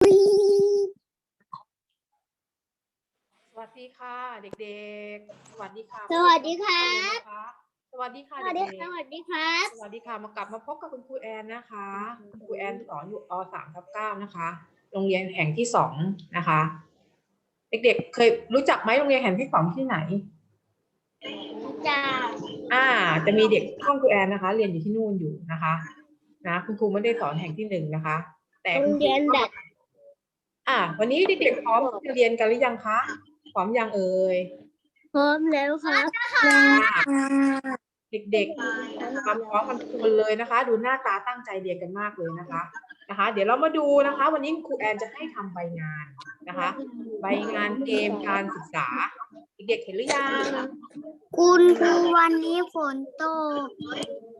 สวัสดีค่ะ เด็กๆ สวัสดีค่ะสวัสดีครับ สวัสดีค่ะสวัสดีเด็กสวัสดีครับ ๆสวัสดีค่ะมากลับมาพบกับคุณครูแอนนะคะคุณครูแอนสอนอยู่อสามทับเก้านะคะ โรงเรียนแห่งที่สองนะคะ เด็กๆ เคยรู้จักไหมโรงเรียนแห่งที่สองที่ไหน จากอ่า จะมีเด็กห้องครูแอนนะคะ เรียนอยู่ที่นู่นอยู่นะคะ นะ คุณครูไม่ได้สอนแห่งที่หนึ่งนะคะ แต่โรคุงณครูเรียนแบบ อ่าวันนี้เด็กๆพร้อมที่จะเรียนกันหรือยังคะพร้อมยังเอ่ยพร้อมแล้วครับเด็กๆความพร้อมกันทุกคนเลยนะคะ ดูหน้าตาตั้งใจเรียนกันมากเลยนะคะนะคะ เดี๋ยวเรามาดูนะคะ วันนี้ครูแอนจะให้ทำใบงานนะคะ ใบงานเกมการศึกษา เด็กๆเห็นหรือยังคุณครูวันนี้ฝนตก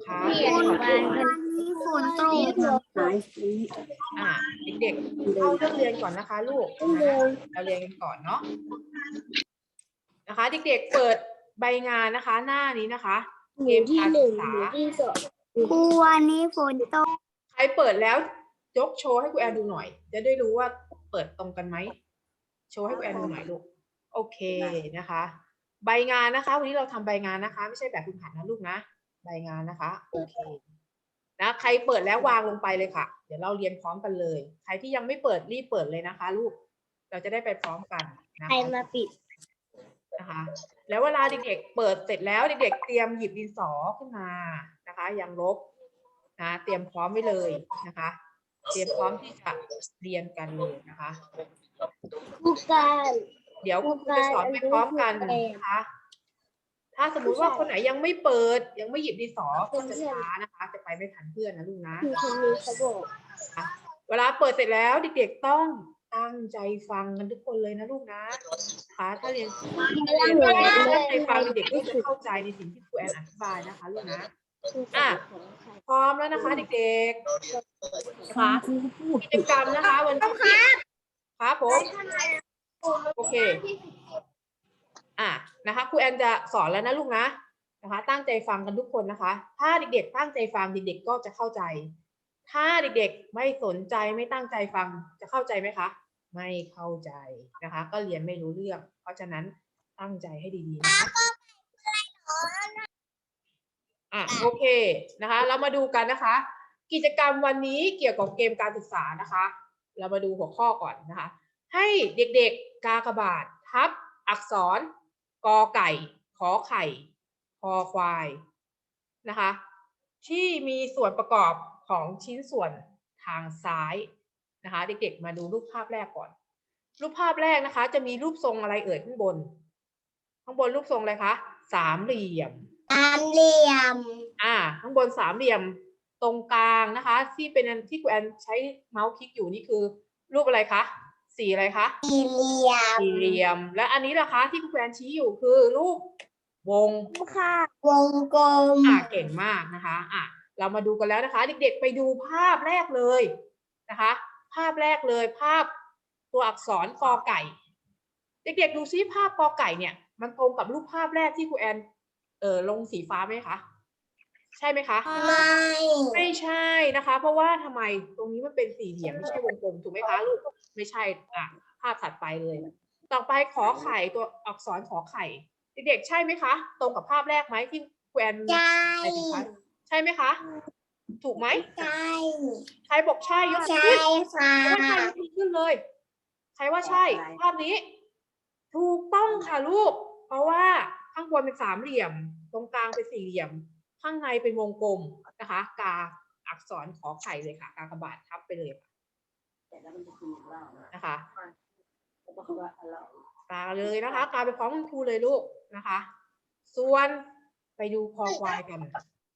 คะคุณครูวัน นี้ฝนตกอ่าเด็กๆเข้าเรื่องเรียนก่อนนะคะลูกนะคะเราเรียนกันก่อนเนาะนะคะ เด็กๆเปิดใบงานนะคะ หน้านี้นะคะเกมการศึกษาครูวันนี้ฝนตก ใครเปิดแล้วยกโชว์ให้ครูแอนดูหน่อย จะได้รู้ว่าเปิดตรงกันไหมโชว์ให้ครูแอนดูหน่อยลูกโอเคนะคะ ใบงานนะคะ วันนี้เราทำใบงานนะคะ ไม่ใช่แบบคุณผัดนะลูกนะ ใบงานนะคะ โอเค นะใครเปิดแล้ววางลงไปเลยค่ะ เดี๋ยวเราเรียนพร้อมกันเลย ใครที่ยังไม่เปิดรีบเปิดเลยนะคะ ลูก เราจะได้ไปพร้อมกันนะใครคะมาปิดนะคะ แล้วเวลาเด็กๆเปิดเสร็จแล้วเด็กๆเตรียมหยิบดินสอขึ้นมานะคะยังลบนะเตรียมพร้อมไว้เลยนะคะ เตรียมพร้อมที่จะเรียนกันเลยนะคะผู้การเดี๋ยวคุณครูจะสอนไปพร้อมกันนะคะ ถ้าสมมุติว่าคนไหนยังไม่เปิด ยังไม่หยิบดินสอก็จะช้านะคะ จะไปไม่ทันเพื่อนนะลูกนะคือคนนี้เขาบอกเวลาเปิดเสร็จแล้วเด็กๆต้องตั้งใจฟังกันทุกคนเลยนะลูกนะคะถ้าเรียนถ้าเรียนไปตั้งใจฟังเด็กๆก็จะเข้าใจในสิ่งที่ครูแอนอธิบายนะคะลูกนะอะพร้อมแล้วนะคะเด็กๆนะคะกิจกรรมนะคะ วันที่ครับผมโอเค อะนะคะครูแอนจะสอนแล้วนะลูกนะนะคะตั้งใจฟังกันทุกคนนะคะ ถ้าเด็กๆ ตั้งใจฟังเด็กๆก็จะเข้าใจ ถ้าเด็กๆ ไม่สนใจไม่ตั้งใจฟังจะเข้าใจไหมคะ ไม่เข้าใจนะคะ ก็เรียนไม่รู้เรื่อง เพราะฉะนั้นตั้งใจให้ดีๆนะคะอะโอเคนะคะเรามาดูกันนะคะ กิจกรรมวันนี้เกี่ยวกับเกมการศึกษานะคะ เรามาดูหัวข้อก่อนนะคะ ให้เด็กๆกากบาททับอักษร กอไก่ ขอไข่ คอควายนะคะ ที่มีส่วนประกอบของชิ้นส่วนทางซ้ายนะคะเด็กๆมาดูรูปภาพแรกก่อน รูปภาพแรกนะคะ จะมีรูปทรงอะไรเอ่ยข้างบน ข้างบนรูปทรงอะไรคะสามเหลี่ยมสามเหลี่ยม อ่า ข้างบนสามเหลี่ยมตรงกลางนะคะ ที่เป็นอันที่คุณแอนใช้เมาส์คลิกอยู่นี่คือ รูปอะไรคะ สีอะไรคะสี่เหลี่ยมสี่เหลี่ยม และอันนี้ล่ะคะ ที่คุณแอนชี้อยู่คือรูปวงค่ะ วงกลมอะเก่งมากนะคะอะเรามาดูกันแล้วนะคะ เด็กๆไปดูภาพแรกเลยนะคะ ภาพแรกเลยภาพตัวอักษรกอไก่ เด็กๆดูซิภาพกอไก่เนี่ย มันตรงกับรูปภาพแรกที่ครูแอนเออลงสีฟ้าไหมคะ ใช่ไหมคะ ไม่ ไม่ใช่นะคะ เพราะว่าทำไมตรงนี้มันเป็นสี่เหลี่ยมไม่ใช่วงกลมถูกไหมคะลูกไม่ใช่อะภาพถัดไปเลย ต่อไปขอไข่ตัวอักษรขอไข่ เด็กๆใช่ไหมคะ ตรงกับภาพแรกไหมที่แควนใช่ใส่สีฟ้าใช่ไหมคะ ถูกไหมใช่ใครบอกใช่ยกมือใช่ขึ้นค่ะใครว่าใช่ยกมือขึ้นเลย ใครว่าใช่ ภาพนี้ ถูกต้องค่ะลูก เพราะว่าข้างบนเป็นสามเหลี่ยม ตรงกลางเป็นสี่เหลี่ยม ข้างในเป็นวงกลมนะคะ กาอักษรขอไข่เลยค่ะ กากบาททับไปเลยค่ะนะคะกาเลยนะคะ กาไปพร้อมคุณครูเลยลูกนะคะ ส่วนไปดูคอควายกัน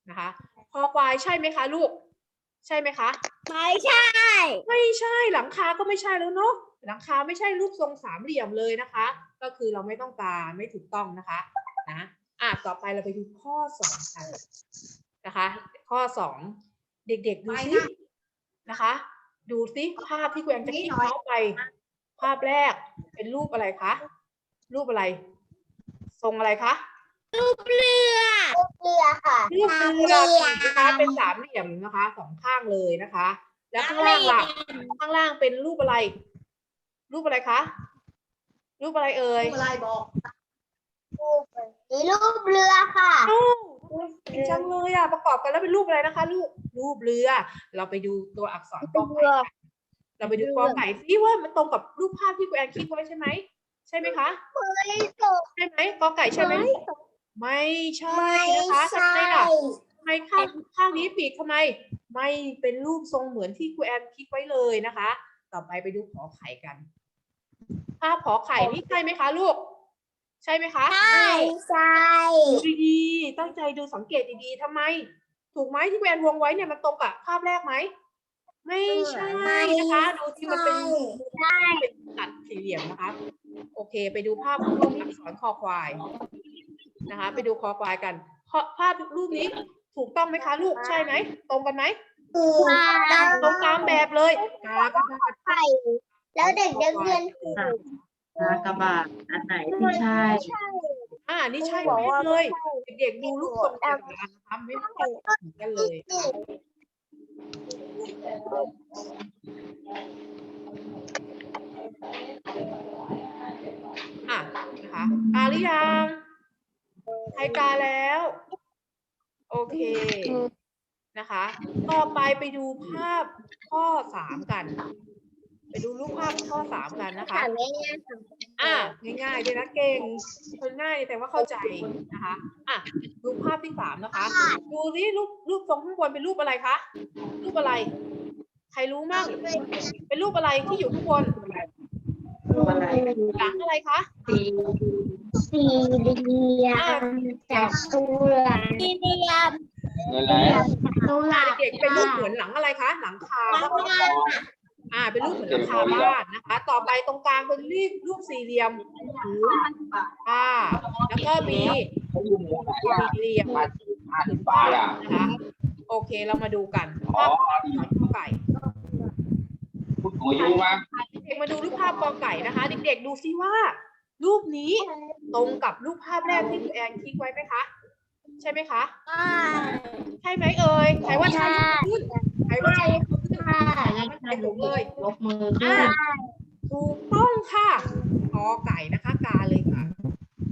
นะคะ คอควายใช่ไหมคะลูก ใช่ไหมคะ ไม่ใช่ ไม่ใช่หลังคาก็ไม่ใช่แล้วเนาะหลังคาไม่ใช่รูปทรงสามเหลี่ยมเลยนะคะ ก็คือเราไม่ต้องการไม่ถูกต้องนะคะนะอะ ต่อไปเราไปดูข้อสองกันนะคะ ข้อสองเด็กๆดูซินะคะ ดูซิภาพที่คุณแอนจะคลิกเมาส์ไป ภาพแรกเป็นรูปอะไรคะรูปอะไร ทรงอะไรคะเรือเรือค่ะรูปสามเรือเหลี่ยมนะคะเป็นสามเหลี่ยมนะคะสองข้างเลยนะคะ แล้วข้างล่างล่ะข้างล่างเป็นรูปอะไร รูปอะไรคะรูปอะไรเอ่ยอะไรบอก มีรูปเรือค่ะอ้าวเก่งจังเลยอะประกอบกันแล้วเป็นรูปอะไรนะคะรูปรูปเรือ เราไปดูตัวอักษรกอไก่กันเราไปดูกอไก่ซิว่ามันตรงกับรูปภาพที่คุณแอนคิดไว้ใช่ไหมใช่ไหมคะไม่ตกใช่ไหมกอไก่ใช่ไหมไม่ใช่นะคะทำไมล่ะทำไมข้างข้างนี้ปีกทำไม ไม่เป็นรูปทรงเหมือนที่ครูแอนคิดไว้เลยนะคะ ต่อไปไปดูขอไข่กันภาพขอไข่นี่ใช่ไหมคะลูก ใช่ไหมคะใช่ใช่ดูดีๆตั้งใจดูสังเกตดีๆทำไม ถูกไหมที่ครูแอนวงไว้เนี่ยมันตรงกับภาพแรกไหมไม่ใช่นะคะ ดูที่มันเป็นเป็นตัดสี่เหลี่ยมนะคะ โอเค ไปดูภาพรูปอักษรคอควายนะคะ ไปดูคอควายกันเพราะภาพรูปนี้ถูกต้องไหมคะลูกใช่ไหมตรงกันไหมค่ะตรงตามแบบเลยกากระบาดไข่แล้วเด็กนักเรียนถูก กากบาทอันไหนที่ใช่ อ่านี่ใช่ไหมเลยเด็กๆดูรูปทรงแต่ละอันนะคะไม่เหมือนกันเลยนะคะอะนะคะกาหรือยังใครกาแล้ว โอเคนะคะ ต่อไปไปดูภาพข้อสามกัน ไปดูรูปภาพข้อสามกันนะคะ ถามง่ายๆค่ะอะง่ายๆเลยนะเก่งคนง่ายแต่ว่าเข้าใจนะคะอะดูภาพที่สามนะคะ ดูนี่รูปรูปตรงข้างบนเป็นรูปอะไรคะรูปอะไร ใครรู้มั่งเป็นรูปอะไรที่อยู่ข้างบนรูปอะไรหลังอะไรคะสีสี่เหลี่ยมจัตุรัสสี่เหลี่ยมอะไรจัตุรัสเด็กๆเป็นรูปเหมือนหลังอะไรคะ หลังคา อ่า เป็นรูปเหมือนหลังคาบ้านนะคะ ต่อไปตรงกลางเป็นรูปรูปสี่เหลี่ยมผืนผ้าแล้วก็มีสี่เหลี่ยมห้าสิบบาทอะนะคะ โอเคเรามาดูกันอ๋อภาพกอไก่คุณครูอยู่มั้งเด็กๆมาดูรูปภาพกอไก่นะคะ เด็กๆดูซิว่า รูปนี้ตรงกับรูปภาพแรกที่คุณแอนคลิกไว้ไหมคะใช่ไหมคะใช่ไหมเอ่ยใครว่าใช่ยกมือขึ้นใครว่าใช่ ยกมือขึ้นมันใช่ถูกเลยยกมืออ่าขึ้นถูกต้องค่ะกอไก่นะคะกาเลยค่ะ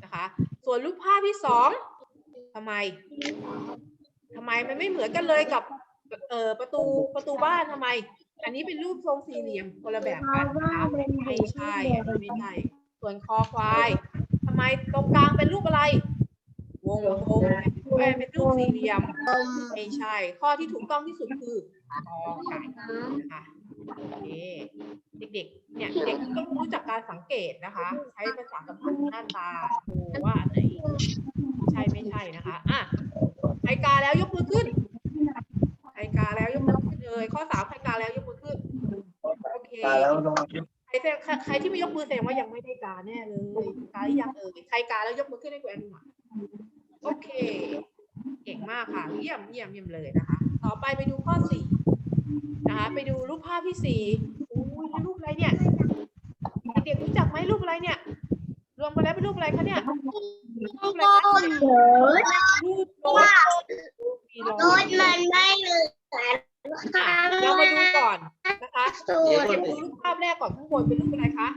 นะคะ ส่วนรูปภาพที่สองทำไมทำไมมันไม่เหมือนกันเลยกับเอ่อประตูประตูบ้านทำไม อันนี้เป็นรูปทรงสี่เหลี่ยมคนละแบบกันนะคะไม่ใช่อันนี้ไม่ใช่ส่วนคอควายทำไมตรงกลางเป็นรูปอะไร วงกลมแอนเป็นรูปสี่เหลี่ยมไม่ใช่ ข้อที่ถูกต้องที่สุดคือ กอไก่นะคะโอเคเด็กๆ เนี่ยเด็กต้องรู้จักการสังเกตนะคะ ใช้ภาษาสัมพันธ์หน้าตาดูว่าอันไหนใช่ไม่ใช่นะคะอะใครกาแล้วยกมือขึ้นใครกาแล้วยกมือขึ้นเลยข้อสามใครกาแล้วยกมือขึ้นโอเคแล้วลงใครแสดงใครใครที่ไม่ยกมือแสดงว่ายังไม่ได้กาแน่เลยกาหรือยังเอ่ยใครกาแล้วยกมือขึ้นให้กูแอนดูหน่อยโอเค เก่งมากค่ะเยี่ยมเยี่ยมเยี่ยมเลยนะคะ ต่อไปไปดูข้อสี่ นะคะไปดูรูปภาพที่สี่อุ้ยแล้วรูปอะไรเนี่ยเด็กๆรู้จักไหมรูปอะไรเนี่ย รวมกันแล้วเป็นรูปอะไรคะเนี่ยรูปอะไรคะเยอรูปรถมีรรอยถมันไม่เหลือเรามาดูก่อนนะคะเดี๋ยวดูรูปภาพแรกก่อนข้างบนเป็นรูปอะไรคะ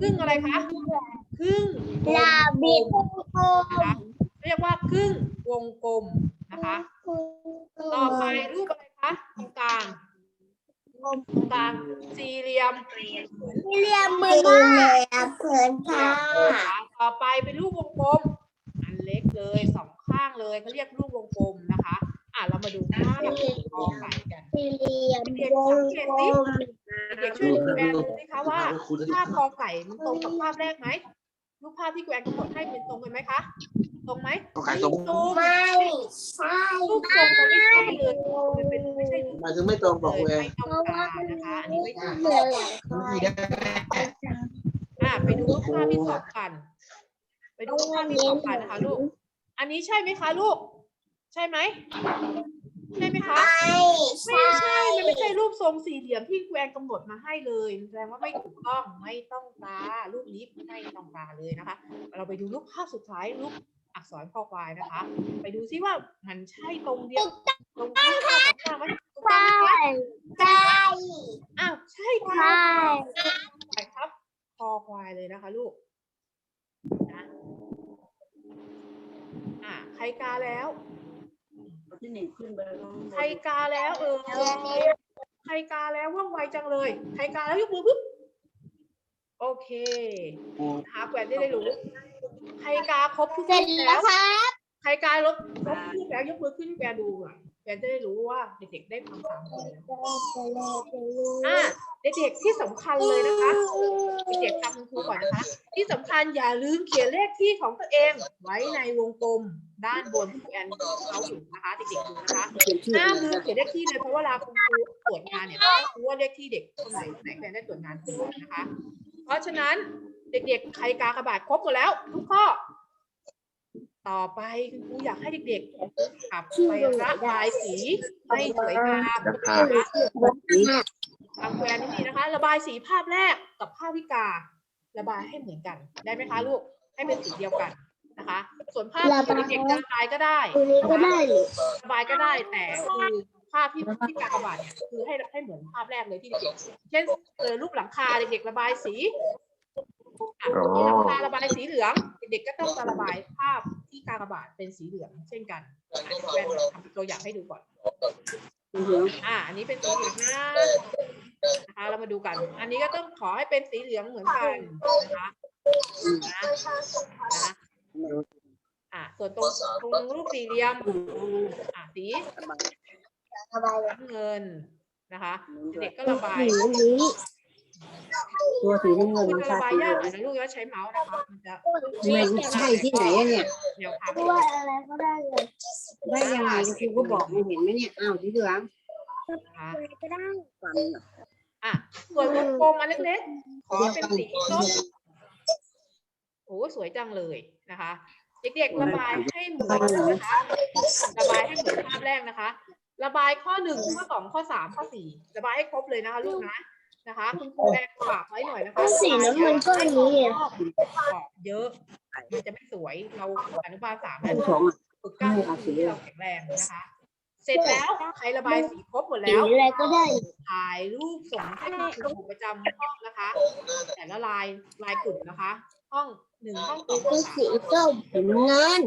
ครึ่งอะไรคะครึ่งลาบิดกมนะคะเรียกว่าครึ่งวงกลมนะคะ ต่อไปรูปอะไรคะ ตรงกลางตรงกลางสี่เหลี่ยมเรียกมือเลยเผินค่ะนะคะต่อไปเป็นรูปวงกลม อันเล็กเลยสองข้างเลยเขาเรียกรูปวงกลมนะคะ อะเรามาดูภาพกอไก่กันสี่เหลี่ยมวงกลมเด็กช่วยดูแอนดูสิคะว่าภาพกอไก่มันตรงกับภาพแรกไหมรูปภาพที่แกวนกำหนดให้เป็นตรงกันไหมคะ ตรงไหมก็ขายตรงตรงไม่ใช่รูปทรงมันไม่ใช่เลยมันเป็นไม่ใช่รูปหมายถึงไม่ตรงบอกเลเลยยไม่ต้องการนะคะอันนี้ไม่ถูกเหลือหลังคไม่อยได้อะไปดูรูปภาพที่สองกัน ไปดูรูปภาพที่สองกันนะคะลูกอันนี้ใช่ไหมคะลูก ใช่ไหมใช่ไหมคะไม่ไม่ใช่ใช่มันไม่ใช่รูปทรงสี่เหลี่ยมที่แกวนกำหนดมาให้เลยแสดงว่าไม่ถูกต้องไม่ต้องตารูปนี้ไม่ต้องตาเลยนะคะ เราไปดูรูปภาพสุดท้ายรูป อักษรคอควายนะคะ ไปดูซิว่ามันใช่ตรงเดียวตรงที่เราของหน้าไหมตถูกต้องไหมคะใช่อ้าวใช่ค่ะใช่ใช่ครับคอควายเลยนะคะลูกนะอะใครกาแล้วที่หนึ่งขึ้นไปใครกาแล้วเออใครกาแล้วว่องไวจังเลย ใครกาแล้วยกมือปุ๊บโอเคหาแกวนได้เลยรู้ ใครกาครบทุกเสร็จรูปแล้แล้ววครับใครกาลบครบทุกรูปแล้วยกมือขึ้นแกดูอะแกจะได้รู้ว่าเด็กๆได้ทำตามไปแล้วอะเด็กๆที่สำคัญเลยนะคะเด็กๆทำคุณครูก่อนนะคะ ที่สำคัญอย่าลืมเขียนเลขที่ของตัวเอง ไว้ในวงกลมด้านบนที่แอนเขาอยู่นะคะเด็กๆดูนะคะห้ามลืมเขียนเลขที่เลยเพราะเวลาคุณครูตรวจงานเนี่ยต้องรู้ว่าเลขที่เด็กคนไหนไหนแอนได้ตรวจงานถูกนะคะ เพราะฉะนั้น เด็ก ๆ ใครกากระบาดครบหมดแล้ว ทุกข้อ ต่อไปคุณครูอยากให้เด็กๆขับไประบายสีให้สวยงามทางแวนนี่นะคะ ระบายสีภาพแรกกับภาพวิการะบายให้เหมือนกัน ได้ไหมคะลูกให้เป็นสีเดียวกันนะคะ ส่วนภาพที่เด็กๆจะระบายก็ได้รงนี้ก็ได้ระบายก็ได้แต่คือภาพที่ที่กากบาทเนี่ยคือให้ให้เหมือนภาพแรกเลยที่เด็กๆเช่นเออรูปหลังคาเด็กๆระบายสี อะมีหลังคาระบายสีเหลือง เด็กๆก็ต้องระบายภาพที่กากบาทเป็นสีเหลือง เช่นกันอะเดี๋ยวแวนทำตัวอย่างให้ดูก่อนอ่าอันนี้เป็นสีเหลืองนะนะคะเรามาดูกัน อันนี้ก็ต้องขอให้เป็นสีเหลืองเหมือนกันนะคะนะนะอ่าส่วนตรงตรงรูปสี่เหลี่ยมอ่าสีระบายน้ำเงินนะคะ เด็กก็ระบายสีนี้ ตัวสีน้ำเงินคือมันจะชาระบายสีเหยาลืกองหน่อยนะลูกแล้วใช้เมาส์นะคะมันจะไม่ใช่ที่ไหนอะเนี่ยแนวทางด้วยอะไรก็ได้เลยได้ยังไงครูก็บอกไม่เห็นไหมเนี่ยอ้าวสีเหลืองนะคะอะไรก็ได้ฟันอะส่วนวงกลมอันเล็กๆขอเป็นสีส้มโอ้สวยจังเลยนะคะเด็กๆระบายให้เหมือนนะคะระบายให้เหมือนภาพแรกนะคะ ระบายข้อหนึ่งข้อสองข้อสามข้อสี่ระบายให้ครบเลยนะคะลูกนะ นะคะ คุณครูแอนฝากไว้หน่อยนะคะสีน้ำเงินก็อย่างนี้อะออกเยอะ มันจะไม่สวยเราอนุบาลสามอัแล้วนสองอะฝึกกล้ามเนื้อที่เราแข็งแรงนะคะ เสร็จแล้วใครระบายสีครบหมดสีแล้ว อะไรก็ได้ถ่ายรูปส่งให้คุณครูประจำห้องนะคะ แต่ละลายลายกลุ่มนะคะ ห้องหนึ่งห้องสองห้เป็องนสามสีส้มสีน้ำเงิน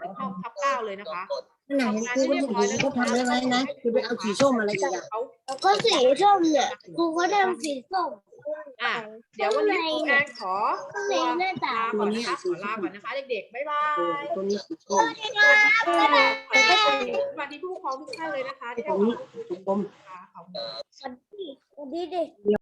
เป็นห้องทับเก้าเลยนะคะ ขนาดครูก็ยังดีเขาทำได้ไหมนะคือไปเอาสีส้มอะไรอีกอะเขาแล้ว ก็สีส้มเนี่ยครูก็ได้สีส้ม อะ เดี๋ยววันนี้ครูแอนขอข้างตัในวหน้าตาลาก่อนนะคะขอลาก่อนนะคะ เด็กๆ บ๊ายบาเออยตัวนี้สีส้มสวัสดีผู้ปกครองทุกท่านเลยนะคะที่ตรงนี้ตรงกลมขอบคุณวันนี้ดิ